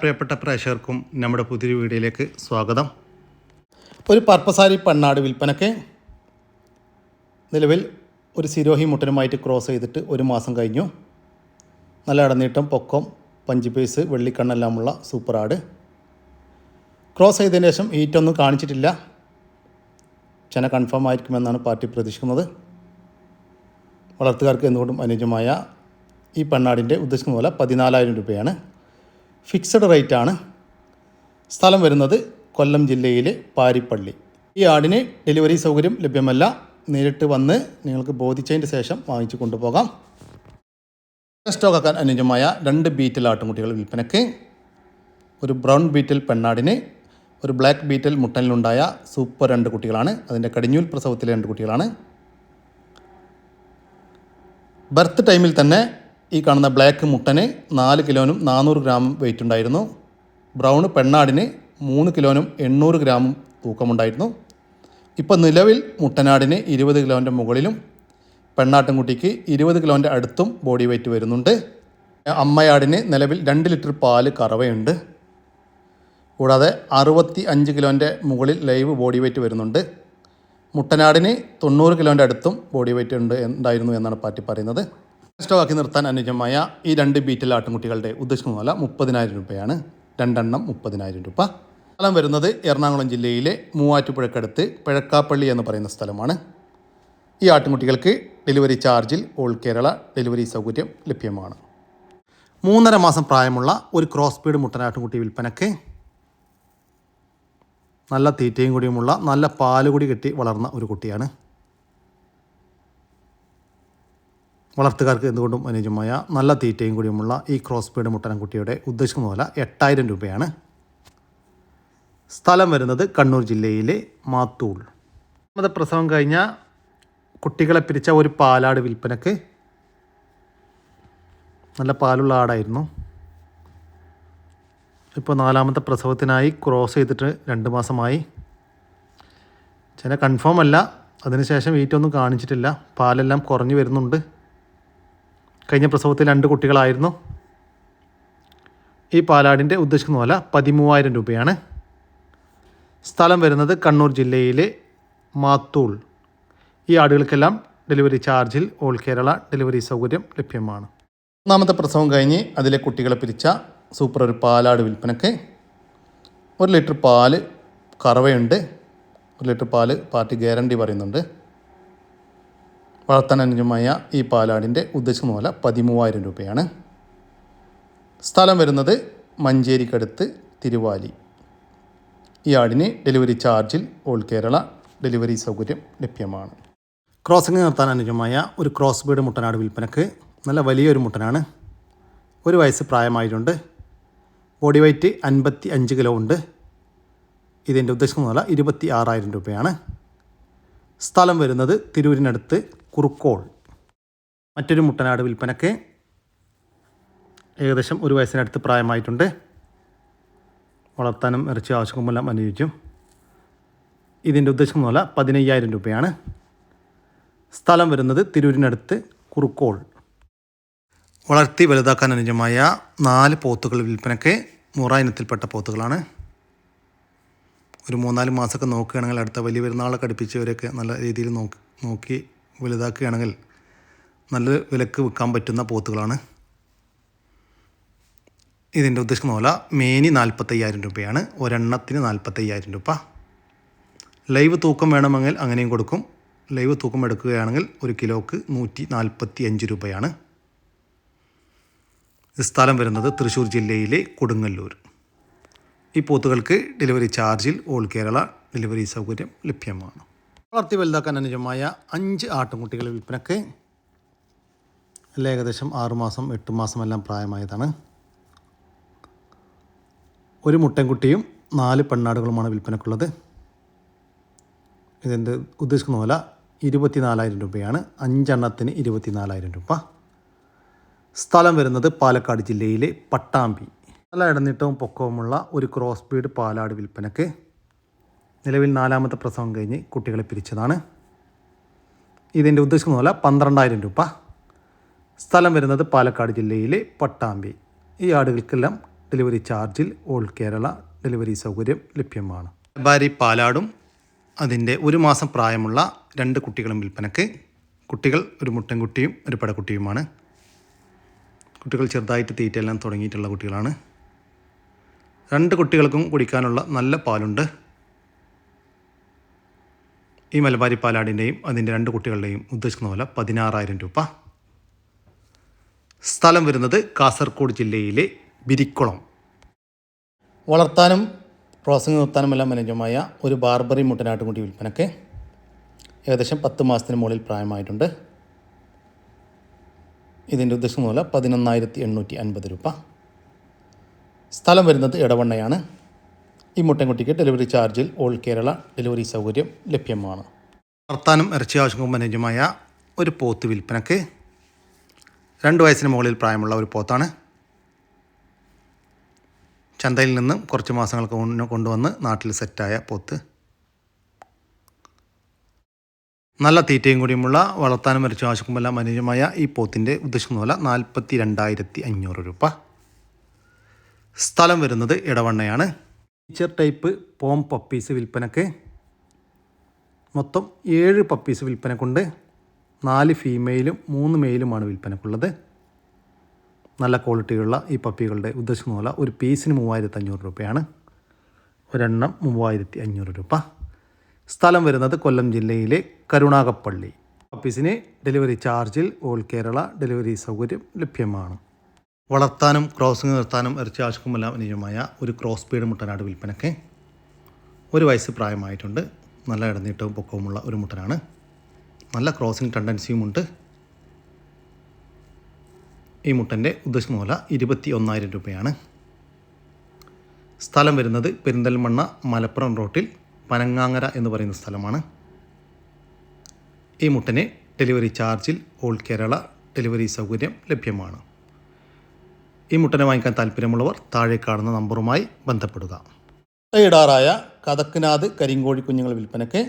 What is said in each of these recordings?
പ്രിയപ്പെട്ട പ്രേക്ഷകർക്കും നമ്മുടെ പുതിയൊരു വീഡിയോയിലേക്ക് സ്വാഗതം. ഒരു പർപ്പസാരി പണ്ണാട് വിൽപ്പനയ്ക്ക് നിലവിൽ ഒരു സിരോഹി മുട്ടനുമായിട്ട് ക്രോസ് ചെയ്തിട്ട് ഒരു മാസം കഴിഞ്ഞു. നല്ല ഇടനീട്ടം പൊക്കം പഞ്ചുപേസ് പീസ് വെള്ളിക്കണ്ണെല്ലാമുള്ള സൂപ്പർ ആട് ക്രോസ് ചെയ്തതിന് ശേഷം ഈറ്റൊന്നും കാണിച്ചിട്ടില്ല. ചെന കൺഫേം ആയിരിക്കുമെന്നാണ് പാർട്ടി പ്രതീക്ഷിക്കുന്നത്. വളർത്തുകാർക്ക് എന്തുകൊണ്ടും അനുയോജ്യമായ ഈ പെണ്ണാടിന്റെ ഉദ്ദേശിക്കുന്ന പോലെ പതിനാലായിരം രൂപയാണ്. ഫിക്സഡ് റേറ്റ് ആണ് സ്ഥലം വരുന്നത് കൊല്ലം ജില്ലയിലെ പാരിപ്പള്ളി. ഈ ആടിന് ഡെലിവറി സൗകര്യം ലഭ്യമല്ല. നേരിട്ട് വന്ന് നിങ്ങൾക്ക് ബോധിച്ചതിന്റെ ശേഷം വാങ്ങിച്ചു കൊണ്ടുപോകാം. സ്റ്റോക്കാക്കാൻ അനുയോജ്യമായ രണ്ട് ബീറ്റൽ ആട്ടുംകുട്ടികൾ വിൽപ്പനയ്ക്ക്. ഒരു ബ്രൗൺ ബീറ്റൽ പെണ്ണാടിന് ഒരു ബ്ലാക്ക് ബീറ്റൽ മുട്ടനിലുണ്ടായ സൂപ്പർ രണ്ട് കുട്ടികളാണ്. അതിന്റെ കടിഞ്ഞൂൽ പ്രസവത്തിലെ രണ്ട് കുട്ടികളാണ്. ബർത്ത് ടൈമിൽ തന്നെ ഈ കാണുന്ന ബ്ലാക്ക് മുട്ടന് നാല് കിലോനും നാനൂറ് ഗ്രാമും വെയിറ്റ് ഉണ്ടായിരുന്നു. ബ്രൗൺ പെണ്ണാടിന് മൂന്ന് കിലോനും എണ്ണൂറ് ഗ്രാമും തൂക്കമുണ്ടായിരുന്നു. ഇപ്പോൾ നിലവിൽ മുട്ടനാടിന് ഇരുപത് കിലോന്റെ മുകളിലും പെണ്ണാട്ടിൻകുട്ടിക്ക് ഇരുപത് കിലോന്റെ അടുത്തും ബോഡി വെയിറ്റ് വരുന്നുണ്ട്. അമ്മയാടിന് നിലവിൽ രണ്ട് ലിറ്റർ പാൽ കറവയുണ്ട്. കൂടാതെ അറുപത്തി അഞ്ച് കിലോന്റെ മുകളിൽ ലൈവ് ബോഡി വെയിറ്റ് വരുന്നുണ്ട്. മുട്ടനാടിന് തൊണ്ണൂറ് കിലോന്റെ അടുത്തും ബോഡി വെയിറ്റ് ഉണ്ട് ഉണ്ടായിരുന്നു എന്നാണ് പാറ്റി പറയുന്നത്. സ്റ്റോക്കാക്കി നിർത്താൻ അനുജമായ ഈ രണ്ട് ബീറ്റിൽ ആട്ടുംകുട്ടികളുടെ ഉദ്ദേശിക്കുന്ന പോലെ മുപ്പതിനായിരം രൂപയാണ്. രണ്ടെണ്ണം മുപ്പതിനായിരം രൂപ. സ്ഥലം വരുന്നത് എറണാകുളം ജില്ലയിലെ മൂവാറ്റുപുഴക്കടുത്ത് പിഴക്കാപ്പള്ളി എന്ന് പറയുന്ന സ്ഥലമാണ്. ഈ ആട്ടുംകുട്ടികൾക്ക് ഡെലിവറി ചാർജിൽ ഓൾ കേരള ഡെലിവറി സൗകര്യം ലഭ്യമാണ്. മൂന്നര മാസം പ്രായമുള്ള ഒരു ക്രോസ് ബീഡ് മുട്ടനാട്ടുംകുട്ടി വിൽപ്പനയ്ക്ക് നല്ല തീറ്റയും കൂടിയുമുള്ള നല്ല പാൽ കൂടി കെട്ടി വളർന്ന ഒരു കുട്ടിയാണ്. വളർത്തുകാർക്ക് എന്തുകൊണ്ടും അനുയോജ്യമായ നല്ല തീറ്റയും കൂടിയുമുള്ള ഈ ക്രോസ് ബീഡ് മുട്ടനം കുട്ടിയുടെ ഉദ്ദേശിക്കുന്ന വില എട്ടായിരം രൂപയാണ്. സ്ഥലം വരുന്നത് കണ്ണൂർ ജില്ലയിലെ മാത്തൂൾ. അത് പ്രസവം കഴിഞ്ഞ കുട്ടികളെ പിരിച്ച ഒരു പാലാട് വിൽപ്പനക്ക് നല്ല പാലുള്ള ആടായിരുന്നു. ഇപ്പോൾ നാലാമത്തെ പ്രസവത്തിനായി ക്രോസ് ചെയ്തിട്ട് രണ്ട് മാസമായി. ചില കൺഫേം അല്ല. അതിനുശേഷം വീറ്റൊന്നും കാണിച്ചിട്ടില്ല. പാലെല്ലാം കുറഞ്ഞു വരുന്നുണ്ട്. കഴിഞ്ഞ പ്രസവത്തിൽ രണ്ട് കുട്ടികളായിരുന്നു. ഈ പാലാടിന്റെ ഉദ്ദേശിക്കുന്ന പോലെ പതിമൂവായിരം രൂപയാണ്. സ്ഥലം വരുന്നത് കണ്ണൂർ ജില്ലയിലെ മാത്തൂൾ. ഈ ആടുകൾക്കെല്ലാം ഡെലിവറി ചാർജിൽ ഓൾ കേരള ഡെലിവറി സൗകര്യം ലഭ്യമാണ്. ഒന്നാമത്തെ പ്രസവം കഴിഞ്ഞ് അതിലെ കുട്ടികളെ പിരിച്ച സൂപ്പർ ഒരു പാലാട് വിൽപ്പനയ്ക്ക് ഒരു ലിറ്റർ പാൽ കറവയുണ്ട്. ഒരു ലിറ്റർ പാൽ പാർട്ടി ഗ്യാരണ്ടി പറയുന്നുണ്ട്. വളർത്താൻ അനുയോജ്യമായ ഈ പാലാടിന്റെ ഉദ്ദേശിക്കുന്ന വില പതിമൂവായിരം രൂപയാണ്. സ്ഥലം വരുന്നത് മഞ്ചേരിക്കടുത്ത് തിരുവാലി. ഈ ആടിന് ഡെലിവറി ചാർജിൽ ഓൾ കേരള ഡെലിവറി സൗകര്യം ലഭ്യമാണ്. ക്രോസിംഗ് നിർത്താൻ അനുജമായ ഒരു ക്രോസ് ബീഡ് മുട്ടനാട് വിൽപ്പനക്ക് നല്ല വലിയൊരു മുട്ടനാണ്. ഒരു വയസ്സ് പ്രായമായിട്ടുണ്ട്. ബോഡി വെയ്റ്റ് അൻപത്തി അഞ്ച് കിലോ ഉണ്ട്. ഇതിന്റെ ഉദ്ദേശിക്കുന്ന വില ഇരുപത്തി ആറായിരം രൂപയാണ്. സ്ഥലം വരുന്നത് തിരൂരിനടുത്ത് കുറുക്കോൾ. മറ്റൊരു മുട്ടനാട് വിൽപ്പനക്ക് ഏകദേശം ഒരു വയസ്സിനടുത്ത് പ്രായമായിട്ടുണ്ട്. വളർത്താനും ഇറച്ചി ആവശ്യമെല്ലാം അനുയോജ്യം. ഇതിന്റെ ഉദ്ദേശം പറഞ്ഞാൽ പതിനയ്യായിരം രൂപയാണ്. സ്ഥലം വരുന്നത് തിരൂരിനടുത്ത് കുറുക്കോൾ. വളർത്തി വലുതാക്കാൻ അനുയോജ്യമായ നാല് പോത്തുകൾ വിൽപ്പനയ്ക്ക് മുറ ഇനത്തിൽപ്പെട്ട പോത്തുകളാണ്. ഒരു മൂന്നാൽ മാസമൊക്കെ നോക്കുകയാണെങ്കിൽ അടുത്ത വലിയ പെരുന്നാളൊക്കെ അടുപ്പിച്ചവരൊക്കെ നല്ല രീതിയിൽ നോക്കി നോക്കി വലുതാക്കുകയാണെങ്കിൽ നല്ല വിലക്ക് വിൽക്കാൻ പറ്റുന്ന പോത്തുകളാണ്. ഇതിന്റെ ഉദ്ദേശിക്കുന്ന പോലെ മേനി നാൽപ്പത്തയ്യായിരം രൂപയാണ്. ഒരെണ്ണത്തിന് നാൽപ്പത്തയ്യായിരം രൂപ. ലൈവ് തൂക്കം വേണമെങ്കിൽ അങ്ങനെയും കൊടുക്കും. ലൈവ് തൂക്കം എടുക്കുകയാണെങ്കിൽ ഒരു കിലോക്ക് നൂറ്റി നാൽപ്പത്തി അഞ്ച് രൂപയാണ് സ്ഥലം വരുന്നത് തൃശ്ശൂർ ജില്ലയിലെ കൊടുങ്ങല്ലൂർ. ഈ പോത്തുകൾക്ക് ഡെലിവറി ചാർജിൽ ഓൾ കേരള ഡെലിവറി സൗകര്യം ലഭ്യമാണ്. വളർത്തി വലുതാക്കാൻ അനുജമായ അഞ്ച് ആട്ടുംകുട്ടികൾ വിൽപ്പനക്ക് അല്ല ഏകദേശം ആറുമാസം എട്ട് മാസമെല്ലാം പ്രായമായതാണ്. ഒരു മുട്ടൻകുട്ടിയും നാല് പെണ്ണാടുകളുമാണ് വിൽപ്പനക്കുള്ളത്. ഇതിന്റെ ഉദ്ദേശിക്കുന്ന പോലെ ഇരുപത്തിനാലായിരം രൂപയാണ്. അഞ്ചെണ്ണത്തിന് ഇരുപത്തിനാലായിരം രൂപ. സ്ഥലം വരുന്നത് പാലക്കാട് ജില്ലയിലെ പട്ടാമ്പി. നല്ല ഇടനീട്ടവും പൊക്കവുമുള്ള ഒരു ക്രോസ് ബീഡ് പാലാട് വിൽപ്പനക്ക് നിലവിൽ നാലാമത്തെ പ്രസവം കഴിഞ്ഞ് കുട്ടികളെ പിരിച്ചതാണ്. ഇതിന്റെ ഉദ്ദേശിക്കുന്ന പോലെ പന്ത്രണ്ടായിരം രൂപ. സ്ഥലം വരുന്നത് പാലക്കാട് ജില്ലയിലെ പട്ടാമ്പി. ഈ ആടുകൾക്കെല്ലാം ഡെലിവറി ചാർജിൽ ഓൾ കേരള ഡെലിവറി സൗകര്യം ലഭ്യമാണ്. ബാരി പാലാടും അതിന്റെ ഒരു മാസം പ്രായമുള്ള രണ്ട് കുട്ടികളും വിൽപ്പനക്ക്. കുട്ടികൾ ഒരു മുട്ടൻകുട്ടിയും ഒരു പടക്കുട്ടിയുമാണ്. കുട്ടികൾ ചെറുതായിട്ട് തീറ്റയെല്ലാം തുടങ്ങിയിട്ടുള്ള കുട്ടികളാണ്. രണ്ട് കുട്ടികൾക്കും കുടിക്കാനുള്ള നല്ല പാലുണ്ട്. ഈ മലബാരി പാലാടിന്റെയും അതിന്റെ രണ്ട് കുട്ടികളുടെയും ഉദ്ദേശിക്കുന്ന പോലെ പതിനാറായിരം രൂപ. സ്ഥലം വരുന്നത് കാസർഗോഡ് ജില്ലയിലെ ബിരിക്കുളം വളർത്താനും പ്രോസസ്സിംഗ് നിർത്താനും എല്ലാം അനുയോജ്യമായ ഒരു ബാർബറി മുട്ടനാട്ടുകുട്ടി വിൽപ്പനക്ക് ഏകദേശം പത്ത് മാസത്തിന് മുകളിൽ പ്രായമായിട്ടുണ്ട്. ഇതിന്റെ ഉദ്ദേശം മൂലം പതിനൊന്നായിരത്തി എണ്ണൂറ്റി അൻപത് രൂപ. സ്ഥലം വരുന്നത് ഇടവണ്ണയാണ് ഈ മുട്ടൻകുട്ടിക്ക് ഡെലിവറി ചാർജിൽ ഓൾ കേരള ഡെലിവറി സൗകര്യം ലഭ്യമാണ്. വർത്താനം ഇറച്ചി ആവശ്യങ്ങൾക്കും മനേജുമായ ഒരു പോത്ത് വിൽപ്പനക്ക് രണ്ട് വയസ്സിന് മുകളിൽ പ്രായമുള്ള ഒരു പോത്താണ്. ചന്തയിൽ നിന്നും കുറച്ച് മാസങ്ങൾക്ക് മുന്നേ കൊണ്ടുവന്ന് നാട്ടിൽ സെറ്റായ പോത്ത്. നല്ല തീറ്റയും കൂടിയുമുള്ള വളർത്താനും ഇറച്ചി ആവശ്യക്കുമെല്ലാം അനുയോജ്യമായ ഈ പോത്തിന്റെ ഉദ്ദേശിക്കുന്ന പോലെ നാൽപ്പത്തി രണ്ടായിരത്തി അഞ്ഞൂറ് രൂപ. സ്ഥലം വരുന്നത് ഇടവണ്ണയാണ്. ഫീച്ചർ ടൈപ്പ് പോം പപ്പീസ് വിൽപ്പനക്ക്. മൊത്തം ഏഴ് പപ്പീസ് വിൽപ്പനക്കുണ്ട്. നാല് ഫീമെയിലും മൂന്ന് മെയിലുമാണ് വിൽപ്പനക്കുള്ളത്. നല്ല ക്വാളിറ്റിയുള്ള ഈ പപ്പികളുടെ ഉദ്ദേശിക്കുന്ന പോലെ ഒരു പീസിന് മൂവായിരത്തി അഞ്ഞൂറ് രൂപയാണ്. ഒരെണ്ണം മൂവായിരത്തി അഞ്ഞൂറ് രൂപ. സ്ഥലം വരുന്നത് കൊല്ലം ജില്ലയിലെ കരുണാകപ്പള്ളി. പപ്പീസിന് ഡെലിവറി ചാർജിൽ ഓൾ കേരള ഡെലിവറി സൗകര്യം ലഭ്യമാണ്. വളർത്താനും ക്രോസിംഗ് നിർത്താനും ഇറച്ചി ആവശ്യക്കുമെല്ലാം അനുയോജ്യമായ ഒരു ക്രോസ് ബീഡ് മുട്ടനാട് വിൽപ്പനയ്ക്ക് ഒരു വയസ്സ് പ്രായമായിട്ടുണ്ട്. നല്ല ഇടനീട്ടവും പൊക്കവുമുള്ള ഒരു മുട്ടനാണ്. നല്ല ക്രോസിംഗ് ടെൻഡൻസിയുമുണ്ട്. ഈ മുട്ടന്റെ ഉദ്ദേശം മൂല ഇരുപത്തി ഒന്നായിരം രൂപയാണ്. സ്ഥലം വരുന്നത് പെരിന്തൽമണ്ണ മലപ്പുറം റോട്ടിൽ പനങ്ങാങ്ങര എന്ന് പറയുന്ന സ്ഥലമാണ്. ഈ മുട്ടനെ ഡെലിവറി ചാർജിൽ ഓൾ കേരള ഡെലിവറി സൗകര്യം ലഭ്യമാണ്. ഈ മുട്ടനെ വാങ്ങിക്കാൻ താല്പര്യമുള്ളവർ താഴെ കാണുന്ന നമ്പറുമായി ബന്ധപ്പെടുക. ഇടാറായ കഥക്കനാഥ് കരിങ്കോഴി കുഞ്ഞുങ്ങൾ വിൽപ്പനയ്ക്ക്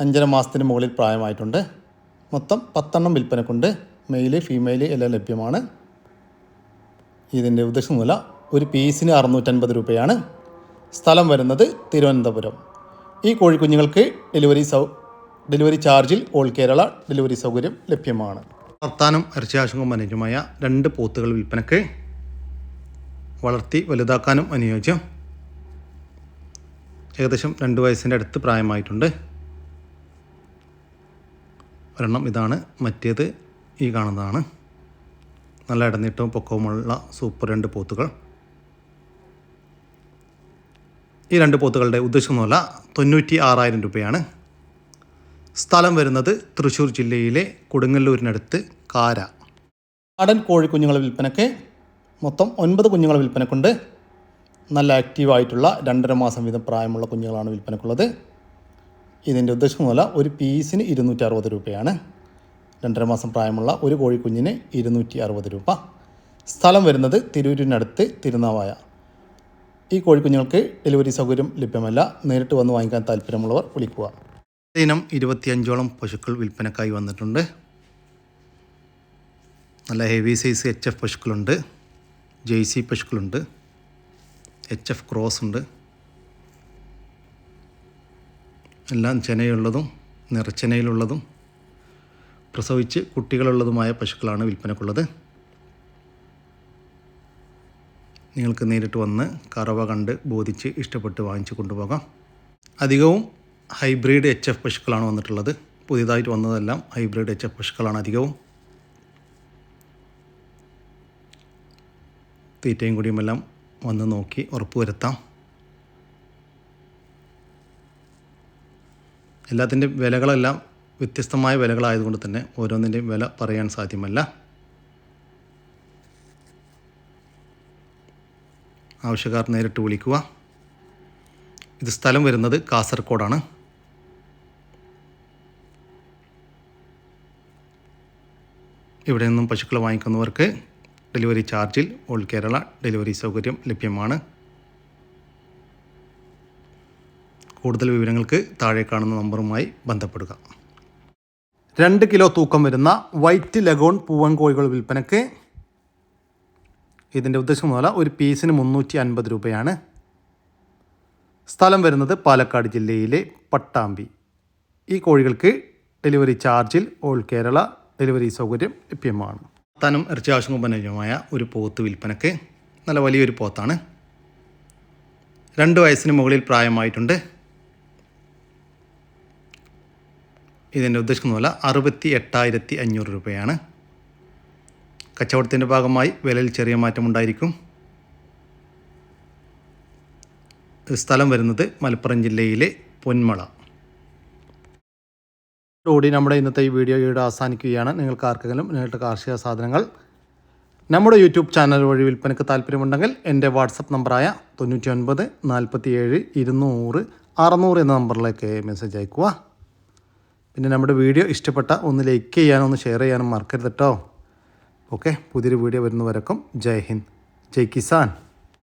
അഞ്ചര മാസത്തിന് മുകളിൽ പ്രായമായിട്ടുണ്ട്. മൊത്തം പത്തെണ്ണം വിൽപ്പനക്കുണ്ട് മെയിൽ ഫീമെയിൽ എല്ലാം ലഭ്യമാണ്. ഇതിന്റെ ഉദ്ദേശം മൂല ഒരു പീസിന് അറുന്നൂറ്റൻപത് രൂപയാണ്. സ്ഥലം വരുന്നത് തിരുവനന്തപുരം. ഈ കോഴിക്കുഞ്ഞുങ്ങൾക്ക് ഡെലിവറി സൗ ഡെലിവറി ചാർജിൽ ഓൾ കേരള ഡെലിവറി സൗകര്യം ലഭ്യമാണ്. ഇറച്ചി ആവശ്യങ്ങൾക്കും അനുയോജ്യമായ രണ്ട് പോത്തുകൾ വിൽപ്പനക്ക് വളർത്തി വലുതാക്കാനും അനുയോജ്യം. ഏകദേശം രണ്ട് വയസ്സിന്റെ അടുത്ത് പ്രായമായിട്ടുണ്ട്. ഒരെണ്ണം ഇതാണ് മറ്റേത് ഈ കാണുന്നതാണ്. നല്ല ഇടനീട്ടവും പൊക്കവുമുള്ള സൂപ്പർ രണ്ട് പോത്തുകൾ. ഈ രണ്ട് പോത്തുകളുടെ ഉദ്ദേശമൊന്നുമല്ല തൊണ്ണൂറ്റി ആറായിരം രൂപയാണ്. സ്ഥലം വരുന്നത് തൃശ്ശൂർ ജില്ലയിലെ കൊടുങ്ങല്ലൂരിനടുത്ത് കാര. നാടൻ കോഴിക്കുഞ്ഞുങ്ങളെ വിൽപ്പനയ്ക്ക് മൊത്തം ഒൻപത് കുഞ്ഞുങ്ങളെ വിൽപ്പനക്കുണ്ട് നല്ല ആക്റ്റീവായിട്ടുള്ള രണ്ടര മാസം വീതം പ്രായമുള്ള കുഞ്ഞുങ്ങളാണ് വിൽപ്പനക്കുള്ളത് ഇതിന്റെ ഉദ്ദേശം മൂല ഒരു പീസിന് ഇരുന്നൂറ്റി രൂപയാണ്. രണ്ടര മാസം പ്രായമുള്ള ഒരു കോഴിക്കുഞ്ഞിന് ഇരുന്നൂറ്റി അറുപത് രൂപ. സ്ഥലം വരുന്നത് തിരൂരിനടുത്ത് തിരുനാവായ. ഈ കോഴിക്കുഞ്ഞുങ്ങൾക്ക് ഡെലിവറി സൗകര്യം ലഭ്യമല്ല. നേരിട്ട് വന്ന് വാങ്ങിക്കാൻ താല്പര്യമുള്ളവർ വിളിക്കുക. ഇനം ഇരുപത്തിയഞ്ചോളം പശുക്കൾ വിൽപ്പനക്കായി വന്നിട്ടുണ്ട്. നല്ല ഹെവി സൈസ് എച്ച് എഫ് പശുക്കളുണ്ട്. ജെയ്സി പശുക്കളുണ്ട്. എച്ച് എഫ് ക്രോസ് ഉണ്ട്. എല്ലാം ചെനയുള്ളതും നിറച്ചെനയിലുള്ളതും പ്രസവിച്ച് കുട്ടികളുള്ളതുമായ പശുക്കളാണ് വിൽപ്പനക്കുള്ളത്. നിങ്ങൾക്ക് നേരിട്ട് വന്ന് കറവ കണ്ട് ബോധിച്ച് ഇഷ്ടപ്പെട്ട് വാങ്ങിച്ചു കൊണ്ടുപോകാം. അധികവും ഹൈബ്രിഡ് എച്ച് എഫ് പശുക്കളാണ് വന്നിട്ടുള്ളത്. പുതിയതായിട്ട് വന്നതെല്ലാം ഹൈബ്രിഡ് എച്ച് എഫ് പശുക്കളാണ് അധികവും. തീറ്റയും കൂടിയുമെല്ലാം വന്ന് നോക്കി ഉറപ്പുവരുത്താം എല്ലാത്തിന്റെയും വിലകളെല്ലാം വ്യത്യസ്തമായ വിലകളായതുകൊണ്ട് തന്നെ ഓരോന്നിന്റെയും വില പറയാൻ സാധ്യമല്ല. ആവശ്യക്കാർ നേരിട്ട് വിളിക്കുക. ഇത് സ്ഥലം വരുന്നത് കാസർഗോഡാണ്. ഇവിടെ നിന്നും പശുക്കൾ വാങ്ങിക്കുന്നവർക്ക് ഡെലിവറി ചാർജിൽ ഓൾ കേരള ഡെലിവറി സൗകര്യം ലഭ്യമാണ്. കൂടുതൽ വിവരങ്ങൾക്ക് താഴെ കാണുന്ന നമ്പറുമായി ബന്ധപ്പെടുക. രണ്ട് കിലോ തൂക്കം വരുന്ന വൈറ്റ് ലഗോൺ പൂവൻ കോഴികൾ വിൽപ്പനയ്ക്ക് ഇതിന്റെ ഉദ്ദേശം പോലെ ഒരു പീസിന് മുന്നൂറ്റി അൻപത് രൂപയാണ്. സ്ഥലം വരുന്നത് പാലക്കാട് ജില്ലയിലെ പട്ടാമ്പി. ഈ കോഴികൾക്ക് ഡെലിവറി ചാർജിൽ ഓൾ കേരള ഡെലിവറി സൗകര്യം ലഭ്യമാണ്. താനും ഇറച്ചി ആവശ്യമുപനമായ ഒരു പോത്ത് വിൽപ്പനക്ക് നല്ല വലിയൊരു പോത്താണ്. രണ്ട് വയസ്സിന് മുകളിൽ പ്രായമായിട്ടുണ്ട്. ഇതിന്റെ ഉദ്ദേശിക്കുന്ന വില അറുപത്തി എട്ടായിരത്തി അഞ്ഞൂറ് രൂപയാണ്. കച്ചവടത്തിന്റെ ഭാഗമായി വിലയിൽ ചെറിയ മാറ്റമുണ്ടായിരിക്കും സ്ഥലം വരുന്നത് മലപ്പുറം ജില്ലയിലെ പൊന്മള. ഓടി നമ്മുടെ ഇന്നത്തെ ഈ വീഡിയോ ഇവിടെ അവസാനിക്കുകയാണ്. നിങ്ങൾക്ക് ആർക്കെങ്കിലും നിങ്ങളുടെ കാർഷിക സാധനങ്ങൾ നമ്മുടെ യൂട്യൂബ് ചാനൽ വഴി വിൽപ്പനയ്ക്ക് താല്പര്യമുണ്ടെങ്കിൽ എന്റെ വാട്സപ്പ് നമ്പറായ തൊണ്ണൂറ്റി ഒൻപത് നാൽപ്പത്തി ഏഴ് ഇരുന്നൂറ് അറുന്നൂറ് എന്ന നമ്പറിലേക്ക് മെസ്സേജ് അയക്കുക പിന്നെ നമ്മുടെ വീഡിയോ ഇഷ്ടപ്പെട്ട ഒന്ന് ലൈക്ക് ചെയ്യാനും ഒന്ന് ഷെയർ ചെയ്യാനും മറക്കരുത് കേട്ടോ. ഓക്കെ പുതിയൊരു വീഡിയോ വരുന്നവരക്കും ജയ് ഹിന്ദ് ജയ് കിസാൻ.